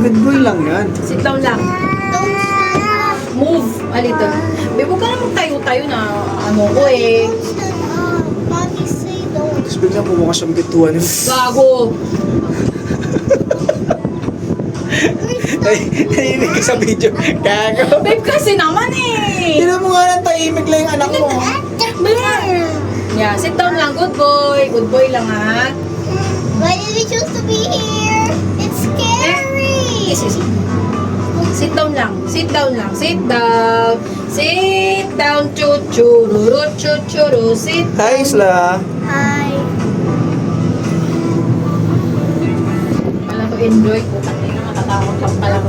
Good boy lang yan. Sit down lang. Move a little. Babe, huwag ka na magtayo-tayo na ano ko eh. Tapos biglang bumukas yung bituan. Gago. Ay, nainig ka sa video. Gago. Babe, kasi naman eh. Tinan mo nga lang, tahimik lang yung anak mo. Yeah, sit down lang. Good boy. Good boy lang ha. Why did we choose to be here? Yes. Sit down lang. Sit down lang. Sit down. Sit down. Chuchururu, chuchuru. Sit Hi, Isla. Hi. Pala ko enjoy ko. Tangin na matatakot lang pala ko.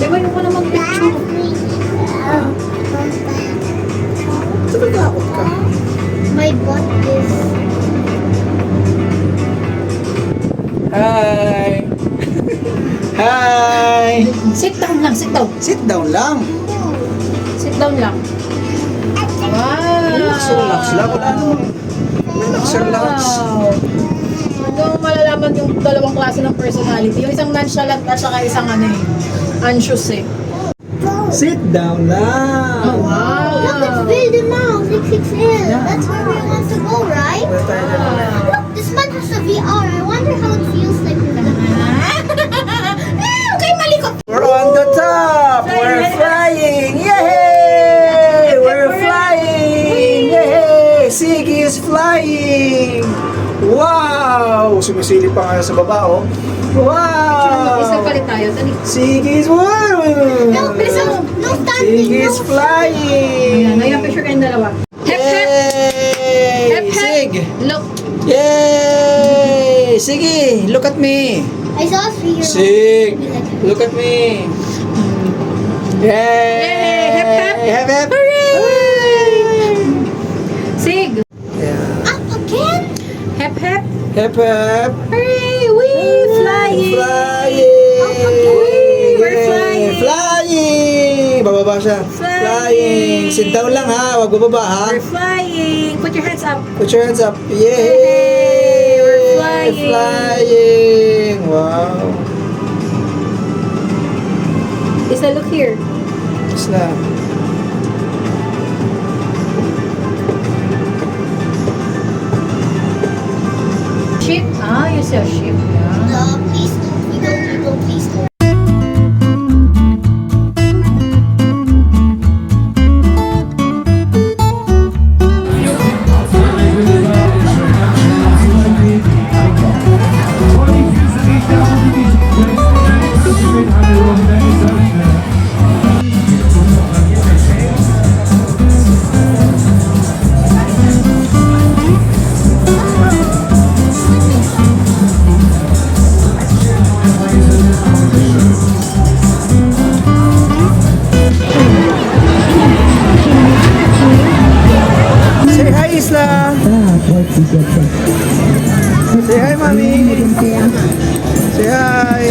Di ba yung ko na mag-picture? Sit down lang. Sit down. Lang. Sit down lang. Wow. Relax, relax lang. Wala namang... Relax, relax. Wow. Ano malalaman yung dalawang klase ng personality? Yung isang nonchalant at saka isang ano eh, anxious eh. Sit down lang. Oh, wow. Look, it's build a mouse. XXL. That's where we want to go, right? Lang. Look, this man has a VR. I wonder how Sumisilip pa nga sa baba, oh. Isa Wow! palit tayo. Dali. Siggy's wow! No, bilisan mo. No standing. Siggy's No. flying. Ayan, ngayon picture kayong dalawa. Hep, hep. Hep, hep. Sig! Look. Yay! Sige, look at me. I saw a three-year-old. Sig, look at me. Yay! Yay! Hep, hep. Hep, hep. Hep. Hep. Hooray! We flying. Flying! We're flying. Flying! Bababa siya. Flying. Sit down lang ha. Huwag bababa ha. We're flying. Put your hands up. Put your hands up. Yay! We're flying. Flying! Wow. Isa, look here. Tapos seu Chico. Isla. Say hi, Mami. Say hi.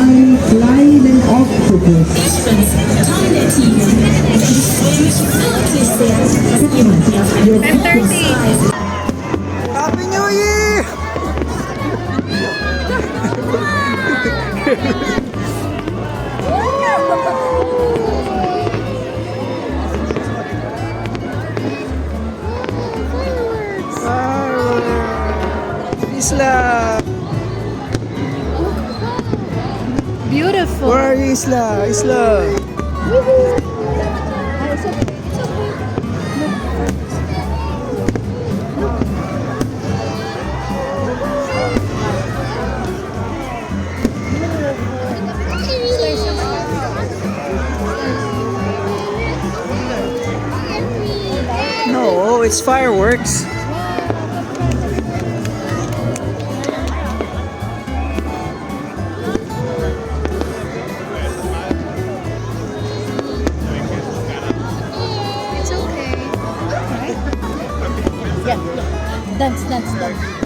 Einen kleinen Oktopus. Ich bin Tom der Tiger. Ich freue mich wirklich Isla! Beautiful. Where are you, Isla? Isla! No, it's fireworks. Dance, dance, dance.